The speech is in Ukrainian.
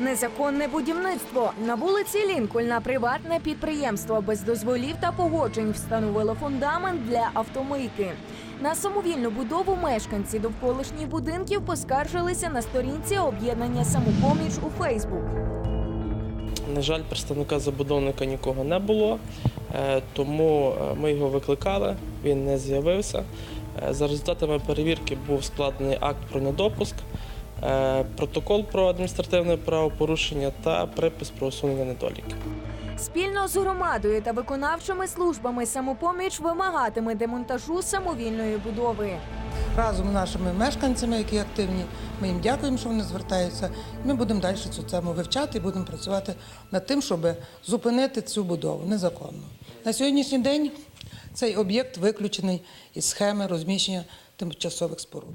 Незаконне будівництво на вулиці Лінкольна приватне підприємство без дозволів та погоджень встановило фундамент для автомийки. На самовільну будову мешканці довколишніх будинків поскаржилися на сторінці об'єднання самопоміч у Фейсбук. На жаль, представника забудовника нікого не було, е, тому е, ми його викликали, він не з'явився. Е, За результатами перевірки був складений акт про недопуск, протокол про адміністративне правопорушення та припис про усунення недоліків. Спільно з громадою та виконавчими службами самопоміч вимагатиме демонтажу самовільної будови. разом з нашими мешканцями, які активні. Ми їм дякуємо, що вони звертаються. Ми будемо далі цю тему вивчати і будемо працювати над тим, щоб зупинити цю будову незаконно. На сьогоднішній день цей об'єкт виключений із схеми розміщення тимчасових споруд.